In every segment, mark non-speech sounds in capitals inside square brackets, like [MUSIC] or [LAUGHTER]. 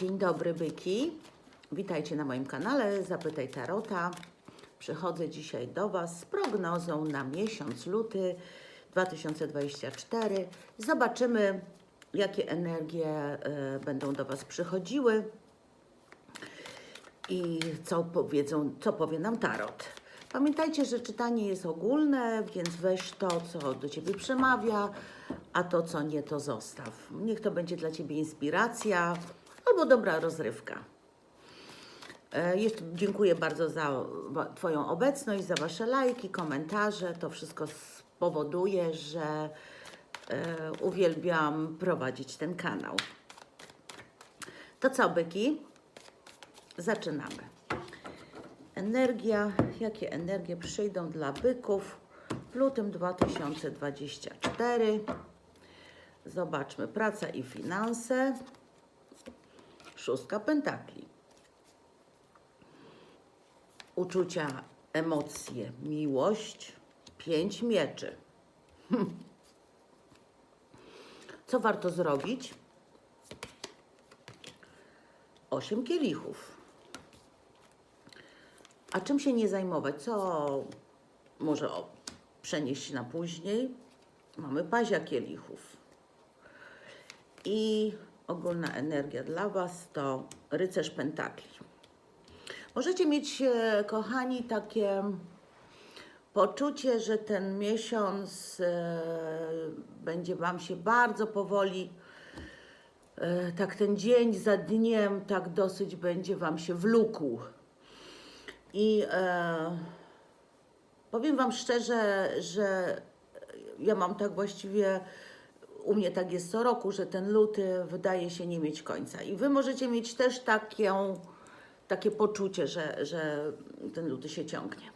Dzień dobry, byki. Witajcie na moim kanale Zapytaj Tarota. Przychodzę dzisiaj do Was z prognozą na miesiąc luty 2024. Zobaczymy, jakie energie e, będą do Was przychodziły i co powiedzą, co powie nam tarot. Pamiętajcie, że czytanie jest ogólne, więc weź to, co do Ciebie przemawia, a to, co nie, to zostaw. Niech to będzie dla Ciebie inspiracja albo dobra rozrywka. E, Jeszcze dziękuję bardzo za Twoją obecność, za Wasze lajki, komentarze. To wszystko spowoduje, że e, uwielbiam prowadzić ten kanał. To co, byki? Zaczynamy. Energia, jakie energie przyjdą dla byków w lutym 2024? Zobaczmy, praca i finanse. Szóstka pentakli. Uczucia, emocje, miłość. Pięć mieczy. [LAUGHS] Co warto zrobić? Osiem kielichów. A czym się nie zajmować? Co może przenieść na później? Mamy pazia kielichów. I ogólna energia dla Was to rycerz pentakli. Możecie mieć, e, kochani, takie poczucie, że ten miesiąc e, będzie Wam się bardzo powoli, e, tak ten dzień za dniem, tak dosyć będzie Wam się wlókł. I powiem Wam szczerze, że ja mam tak właściwie, u mnie tak jest co roku, że ten luty wydaje się nie mieć końca. I Wy możecie mieć też takie, takie poczucie, że, że ten luty się ciągnie.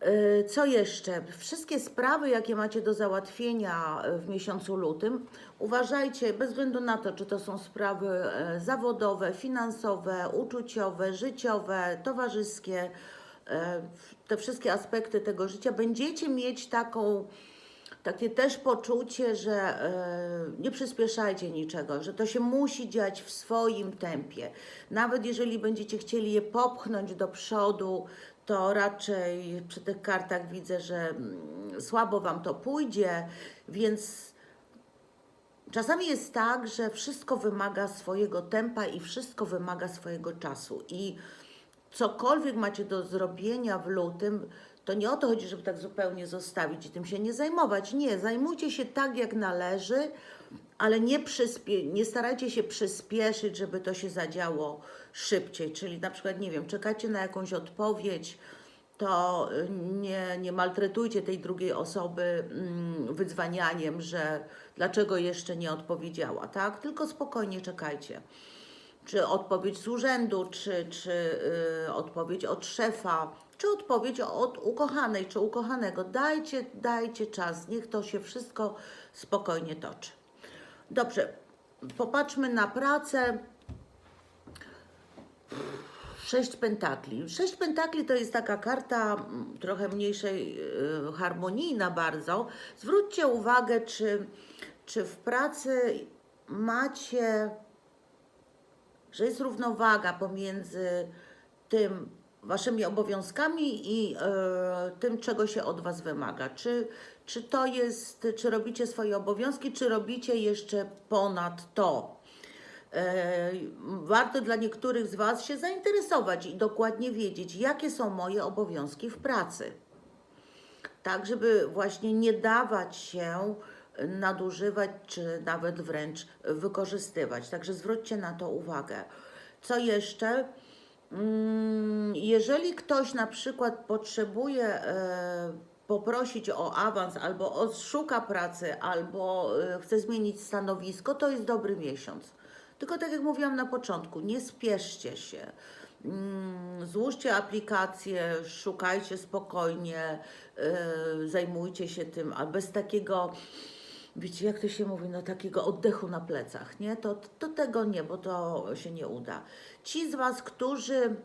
E, Co jeszcze? Wszystkie sprawy, jakie macie do załatwienia w miesiącu lutym, uważajcie, bez względu na to, czy to są sprawy e, zawodowe, finansowe, uczuciowe, życiowe, towarzyskie, e, te wszystkie aspekty tego życia, będziecie mieć taką, takie też poczucie, że e, nie przyspieszajcie niczego, że to się musi dziać w swoim tempie. Nawet jeżeli będziecie chcieli je popchnąć do przodu, to raczej przy tych kartach widzę, że mm, słabo Wam to pójdzie, więc czasami jest tak, że wszystko wymaga swojego tempa i wszystko wymaga swojego czasu. I cokolwiek macie do zrobienia w lutym, to nie o to chodzi, żeby tak zupełnie zostawić i tym się nie zajmować. Nie, zajmujcie się tak, jak należy, ale nie, przyspie- nie starajcie się przyspieszyć, żeby to się zadziało szybciej. Czyli na przykład, nie wiem, czekacie na jakąś odpowiedź, to y, nie, nie maltretujcie tej drugiej osoby mm, wydzwanianiem, że dlaczego jeszcze nie odpowiedziała, tak? Tylko spokojnie czekajcie czy odpowiedź z urzędu, czy, czy y, odpowiedź od szefa, czy odpowiedź od ukochanej, czy ukochanego. Dajcie, dajcie czas, niech to się wszystko spokojnie toczy. Dobrze, popatrzmy na pracę. Sześć pentakli. Sześć pentakli to jest taka karta mm, trochę mniejszej, y, harmonijna bardzo. Zwróćcie uwagę, czy, czy w pracy macie że jest równowaga pomiędzy tym waszymi obowiązkami i e, tym, czego się od was wymaga. Czy, czy to jest, czy robicie swoje obowiązki, czy robicie jeszcze ponad to? E, warto dla niektórych z was się zainteresować i dokładnie wiedzieć, jakie są moje obowiązki w pracy tak żeby właśnie nie dawać się nadużywać, czy nawet wręcz wykorzystywać. Także zwróćcie na to uwagę. Co jeszcze? Mm, Jeżeli ktoś na przykład potrzebuje e, poprosić o awans, albo szuka pracy, albo e, chce zmienić stanowisko, to jest dobry miesiąc. Tylko tak jak mówiłam na początku, nie spieszcie się. Mm, Złóżcie aplikację, szukajcie spokojnie, yy, zajmujcie się tym, a bez takiego, wiecie, jak to się mówi, no takiego oddechu na plecach, nie? To, to tego nie, bo to się nie uda. Ci z Was, którzy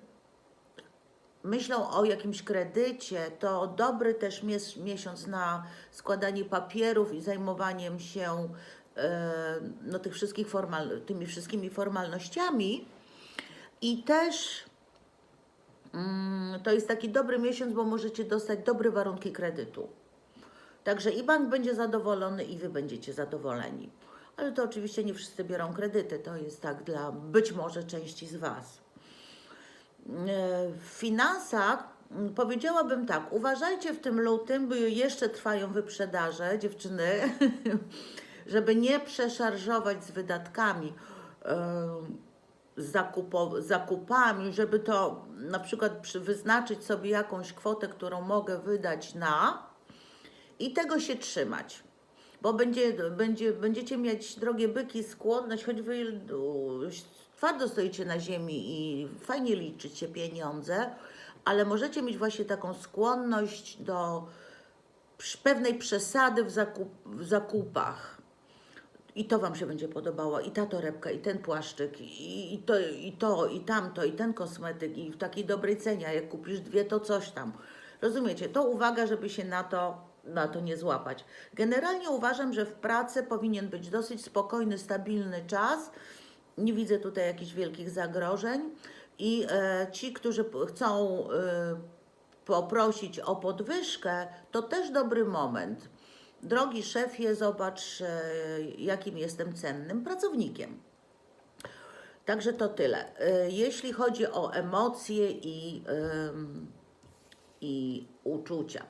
myślą o jakimś kredycie, to dobry też mies- miesiąc na składanie papierów i zajmowaniem się e, no, tych wszystkich formal, tymi wszystkimi formalnościami. I też mm, to jest taki dobry miesiąc, bo możecie dostać dobre warunki kredytu. Także i bank będzie zadowolony, i wy będziecie zadowoleni. Ale to oczywiście nie wszyscy biorą kredyty, to jest tak dla być może części z Was. E, W finansach mm, powiedziałabym tak, uważajcie w tym lutym, bo jeszcze trwają wyprzedaże, dziewczyny, [LAUGHS] żeby nie przeszarżować z wydatkami, e, zakupami, żeby to na przykład przy, wyznaczyć sobie jakąś kwotę, którą mogę wydać na i tego się trzymać. Bo będzie, będzie, będziecie mieć, drogie byki, skłonność, choć wy twardo stoicie na ziemi i fajnie liczycie pieniądze, ale możecie mieć właśnie taką skłonność do pewnej przesady w, zakup, w zakupach. I to Wam się będzie podobało, i ta torebka, i ten płaszczyk, i, i, to, i to, i tamto, i ten kosmetyk, i w takiej dobrej cenie, a jak kupisz dwie, to coś tam. Rozumiecie? To uwaga, żeby się na to, na to nie złapać. Generalnie uważam, że w pracy powinien być dosyć spokojny, stabilny czas. Nie widzę tutaj jakichś wielkich zagrożeń. I e, ci, którzy chcą e, poprosić o podwyżkę, to też dobry moment. Drogi szefie, zobacz, e, jakim jestem cennym pracownikiem. Także to tyle. E, Jeśli chodzi o emocje i, em, i uczucia.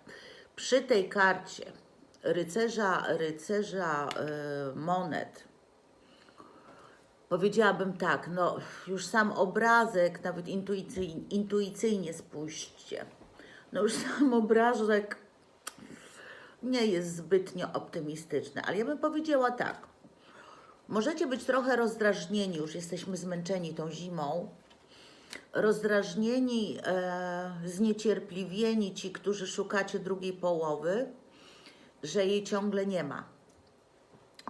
Przy tej karcie rycerza, rycerza e, monet powiedziałabym tak, no już sam obrazek, nawet intuicyjnie, intuicyjnie spójrzcie. No już sam obrazek nie jest zbytnio optymistyczny, ale ja bym powiedziała tak. Możecie być trochę rozdrażnieni, już jesteśmy zmęczeni tą zimą. Rozdrażnieni, e, zniecierpliwieni ci, którzy szukacie drugiej połowy, że jej ciągle nie ma.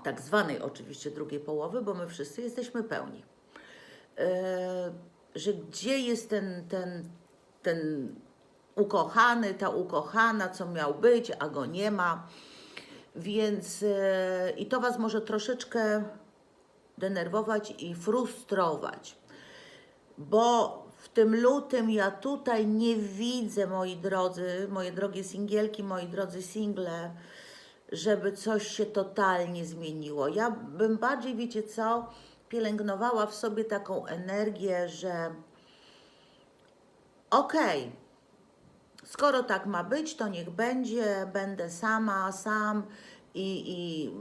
Tak zwanej oczywiście drugiej połowy, bo my wszyscy jesteśmy pełni. E, że gdzie jest ten, ten, ten ukochany, ta ukochana, co miał być, a go nie ma. Więc e, i to Was może troszeczkę denerwować i frustrować, bo w tym lutym ja tutaj nie widzę, moi drodzy, moje drogie singielki, moi drodzy single, żeby coś się totalnie zmieniło. Ja bym bardziej, wiecie co, pielęgnowała w sobie taką energię, że okej, skoro tak ma być, to niech będzie, będę sama, sam i, i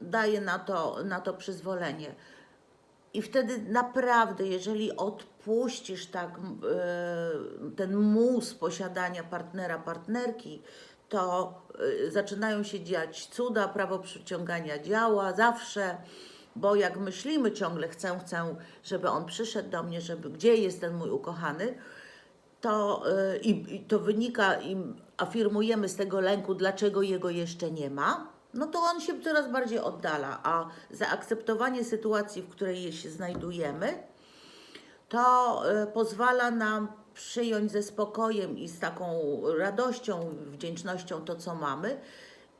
daję na to, na to przyzwolenie. I wtedy naprawdę, jeżeli odpuścisz tak e, ten mus posiadania partnera, partnerki, to e, zaczynają się dziać cuda, prawo przyciągania działa zawsze, bo jak myślimy ciągle, chcę, chcę, żeby on przyszedł do mnie, żeby gdzie jest ten mój ukochany, to, i, i to wynika, i afirmujemy z tego lęku, dlaczego jego jeszcze nie ma, no to on się coraz bardziej oddala, a zaakceptowanie sytuacji, w której się znajdujemy, to y, pozwala nam przyjąć ze spokojem i z taką radością, wdzięcznością to, co mamy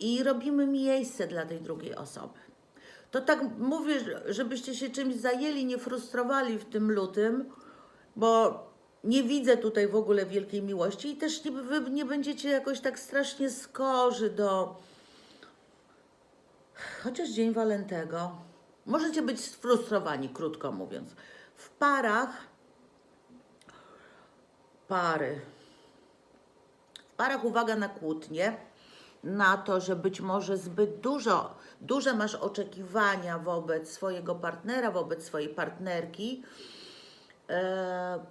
i robimy miejsce dla tej drugiej osoby. To tak mówię, żebyście się czymś zajęli, nie frustrowali w tym lutym, bo nie widzę tutaj w ogóle wielkiej miłości i też nie, wy nie będziecie jakoś tak strasznie skorzy do. Chociaż Dzień Walentego. Możecie być sfrustrowani, krótko mówiąc. W parach. Pary. W parach uwaga na kłótnie, na to, że być może zbyt dużo, duże masz oczekiwania wobec swojego partnera, wobec swojej partnerki. E,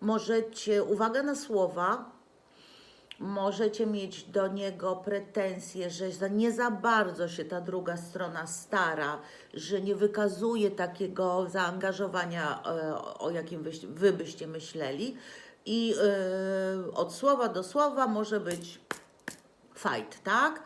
możecie, uwaga na słowa, możecie mieć do niego pretensje, że nie za bardzo się ta druga strona stara, że nie wykazuje takiego zaangażowania, e, o jakim wy byście myśleli. I e, od słowa do słowa może być fight, tak?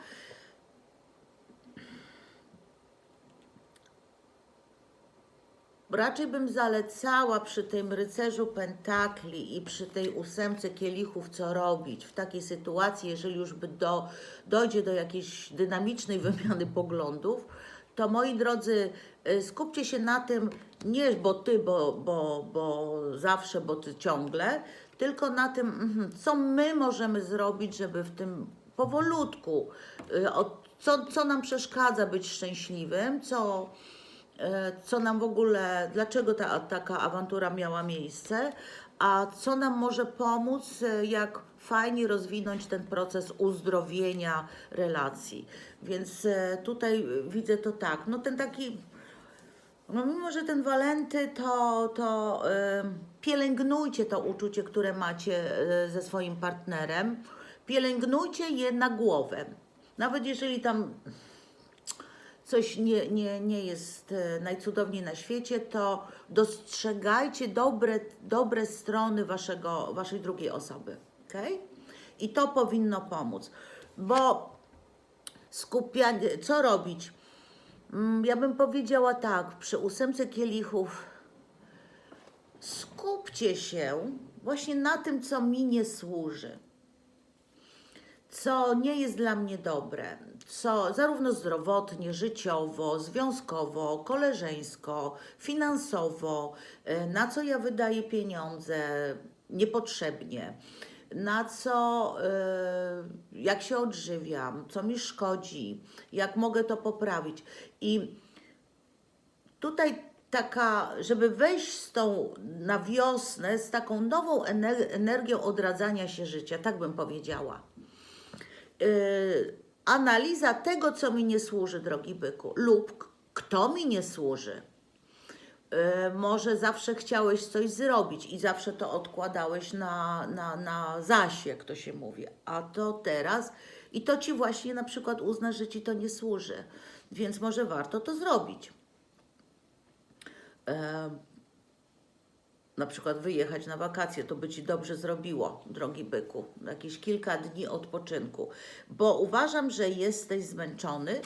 Raczej bym zalecała przy tym rycerzu pentakli i przy tej ósemce kielichów, co robić w takiej sytuacji, jeżeli już by do, dojdzie do jakiejś dynamicznej [LAUGHS] wymiany poglądów, to moi drodzy, y, skupcie się na tym, nie bo ty, bo, bo, bo zawsze, bo ty ciągle, tylko na tym, mhm, co my możemy zrobić, żeby w tym powolutku, y, co, co nam przeszkadza być szczęśliwym, co, co nam w ogóle, dlaczego ta, taka awantura miała miejsce, a co nam może pomóc, e, jak fajnie rozwinąć ten proces uzdrowienia relacji. Więc e, tutaj widzę to tak, no ten taki, no mimo, że ten walenty, to, to e, pielęgnujcie to uczucie, które macie e, ze swoim partnerem, pielęgnujcie je na głowę. Nawet jeżeli tam coś nie, nie, nie jest e, najcudowniej na świecie, to dostrzegajcie dobre, dobre strony waszego, waszej drugiej osoby. Okay? I to powinno pomóc. Bo skupianie, co robić? Mm, Ja bym powiedziała tak, przy ósemce kielichów skupcie się właśnie na tym, co mi nie służy co nie jest dla mnie dobre, co zarówno zdrowotnie, życiowo, związkowo, koleżeńsko, finansowo, e, na co ja wydaję pieniądze niepotrzebnie, na co, e, jak się odżywiam, co mi szkodzi, jak mogę to poprawić. I tutaj taka, żeby wejść z tą na wiosnę, z taką nową ener- energią odradzania się życia, tak bym powiedziała yy, analiza tego, co mi nie służy, drogi byku, lub kto mi nie służy. Yy, może zawsze chciałeś coś zrobić i zawsze to odkładałeś na, na, na zasie, jak to się mówi, a to teraz i to ci właśnie na przykład uzna, że ci to nie służy, więc może warto to zrobić. Yy, na przykład wyjechać na wakacje, to by ci dobrze zrobiło, drogi byku, jakieś kilka dni odpoczynku, bo uważam, że jesteś zmęczony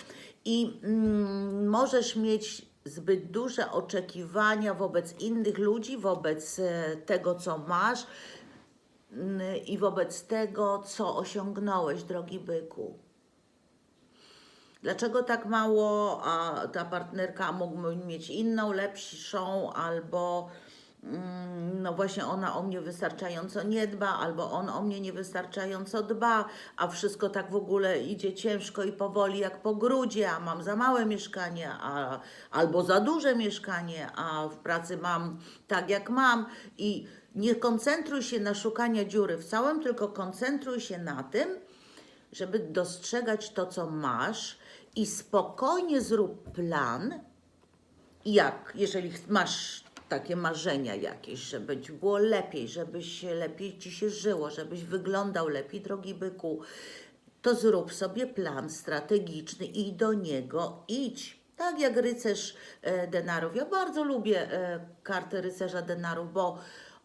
i mm, możesz mieć zbyt duże oczekiwania wobec innych ludzi, wobec e, tego, co masz i wobec tego, co osiągnąłeś, drogi byku. Dlaczego tak mało, a ta partnerka mógłby mieć inną, lepszą, albo no właśnie ona o mnie wystarczająco nie dba, albo on o mnie niewystarczająco dba, a wszystko tak w ogóle idzie ciężko i powoli jak po grudzie, a mam za małe mieszkanie, a, albo za duże mieszkanie, a w pracy mam tak jak mam. I nie koncentruj się na szukaniu dziury w całym, tylko koncentruj się na tym, żeby dostrzegać to, co masz i spokojnie zrób plan, jak, jeżeli masz takie marzenia jakieś, żeby ci było lepiej, żebyś lepiej ci się żyło, żebyś wyglądał lepiej, drogi byku, to zrób sobie plan strategiczny i do niego idź. Tak jak rycerz e, denarów. Ja bardzo lubię e, kartę rycerza denarów, bo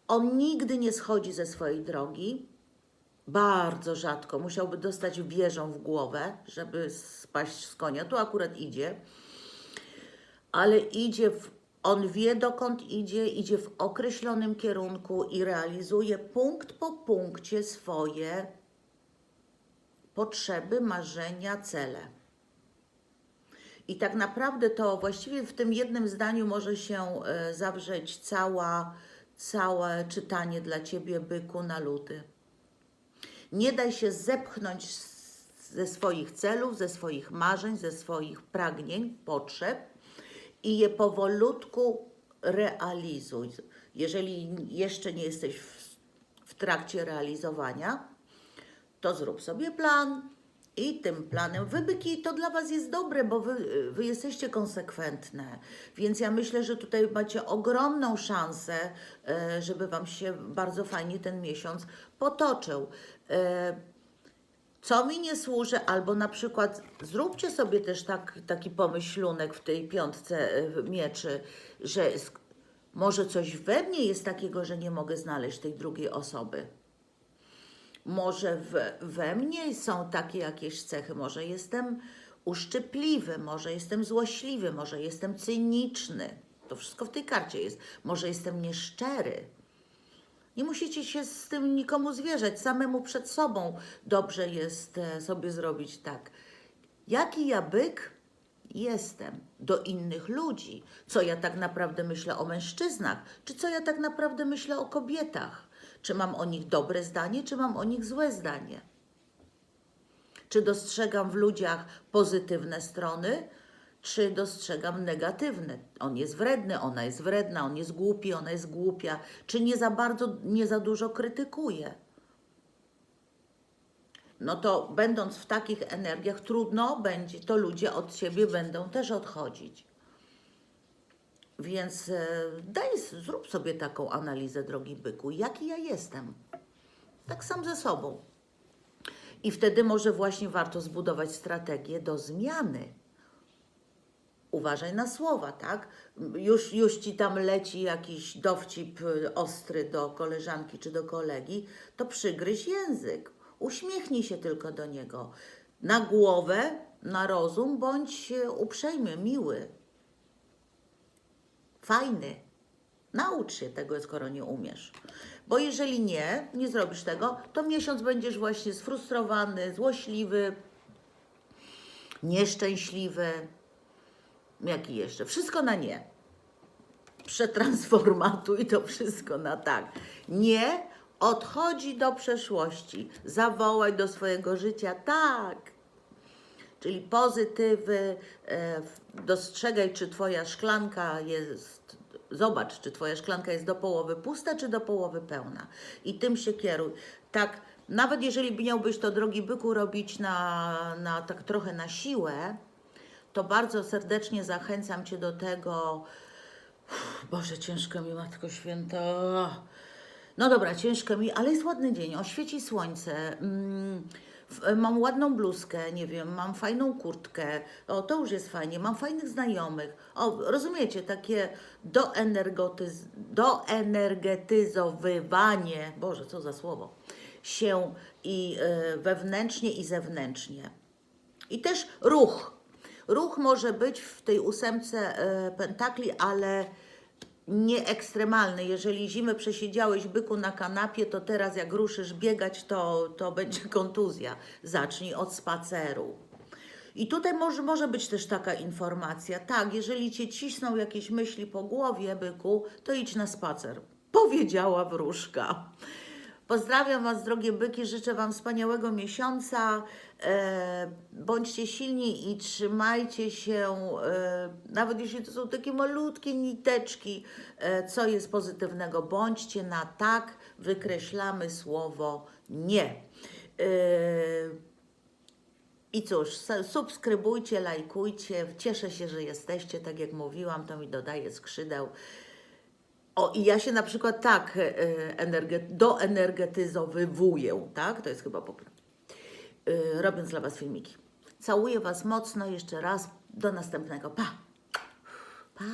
on nigdy nie schodzi ze swojej drogi. Bardzo rzadko. Musiałby dostać wieżą w głowę, żeby spaść z konia. Tu akurat idzie. Ale idzie w, on wie dokąd idzie, idzie w określonym kierunku i realizuje punkt po punkcie swoje potrzeby, marzenia, cele. I tak naprawdę to właściwie w tym jednym zdaniu może się e, zawrzeć cała, całe czytanie dla ciebie, byku na luty. Nie daj się zepchnąć ze swoich celów, ze swoich marzeń, ze swoich pragnień, potrzeb i je powolutku realizuj. Jeżeli jeszcze nie jesteś w, w trakcie realizowania, to zrób sobie plan i tym planem wybyki to dla Was jest dobre, bo wy, wy jesteście konsekwentne. Więc ja myślę, że tutaj macie ogromną szansę, e, żeby Wam się bardzo fajnie ten miesiąc potoczył. Co mi nie służy, albo na przykład zróbcie sobie też tak, taki pomyślunek w tej piątce e, mieczy, że może coś we mnie jest takiego, że nie mogę znaleźć tej drugiej osoby. Może w, we mnie są takie jakieś cechy, może jestem uszczypliwy, może jestem złośliwy, może jestem cyniczny. To wszystko w tej karcie jest. Może jestem nieszczery. Nie musicie się z tym nikomu zwierzać, samemu przed sobą dobrze jest e, sobie zrobić tak. Jaki ja byk jestem do innych ludzi, co ja tak naprawdę myślę o mężczyznach, czy co ja tak naprawdę myślę o kobietach. Czy mam o nich dobre zdanie, czy mam o nich złe zdanie. Czy dostrzegam w ludziach pozytywne strony, czy dostrzegam negatywne. On jest wredny, ona jest wredna, on jest głupi, ona jest głupia, czy nie za bardzo, nie za dużo krytykuję. No to będąc w takich energiach, trudno będzie, to ludzie od siebie będą też odchodzić. Więc e, daj, zrób sobie taką analizę, drogi byku, jaki ja jestem. Tak sam ze sobą. I wtedy może właśnie warto zbudować strategię do zmiany. Uważaj na słowa, tak? Już, już ci tam leci jakiś dowcip y, ostry do koleżanki czy do kolegi, to przygryź język. Uśmiechnij się tylko do niego. Na głowę, na rozum, bądź y, uprzejmy, miły, fajny. Naucz się tego, skoro nie umiesz. Bo jeżeli nie, nie zrobisz tego, to miesiąc będziesz właśnie sfrustrowany, złośliwy, nieszczęśliwy. Jaki jeszcze? Wszystko na nie. Przetransformatuj to wszystko na tak. Nie odchodzi do przeszłości. Zawołaj do swojego życia tak. Czyli pozytywy, e, dostrzegaj, czy Twoja szklanka jest, zobacz, czy Twoja szklanka jest do połowy pusta, czy do połowy pełna. I tym się kieruj. Tak, nawet jeżeli miałbyś to, drogi byku, robić na, na tak trochę na siłę, to bardzo serdecznie zachęcam Cię do tego. Boże, ciężko mi, Matko Święta. No dobra, ciężko mi, ale jest ładny dzień, oświeci słońce. Mm, mam ładną bluzkę, nie wiem, mam fajną kurtkę. O, to już jest fajnie. Mam fajnych znajomych. O, rozumiecie, takie doenergotyz- doenergetyzowywanie, Boże, co za słowo, się i y, wewnętrznie i zewnętrznie. I też ruch. Ruch może być w tej ósemce e, pentakli, ale nie ekstremalny. Jeżeli zimę przesiedziałeś byku na kanapie, to teraz jak ruszysz biegać, to, to będzie [LAUGHS] kontuzja. Zacznij od spaceru. I tutaj może, może być też taka informacja. Tak, jeżeli cię cisną jakieś myśli po głowie, byku, to idź na spacer. Powiedziała wróżka. Pozdrawiam Was, drogie byki, życzę Wam wspaniałego miesiąca. E, bądźcie silni i trzymajcie się, e, nawet jeśli to są takie malutkie niteczki, e, co jest pozytywnego. Bądźcie na tak, wykreślamy słowo nie. I cóż, subskrybujcie, lajkujcie. Cieszę się, że jesteście. Tak jak mówiłam, to mi dodaje skrzydeł. O, i ja się na przykład tak energe- doenergetyzowywuję, tak? To jest chyba poprawne. E, robiąc dla Was filmiki. Całuję Was mocno jeszcze raz. Do następnego. Pa! Pa!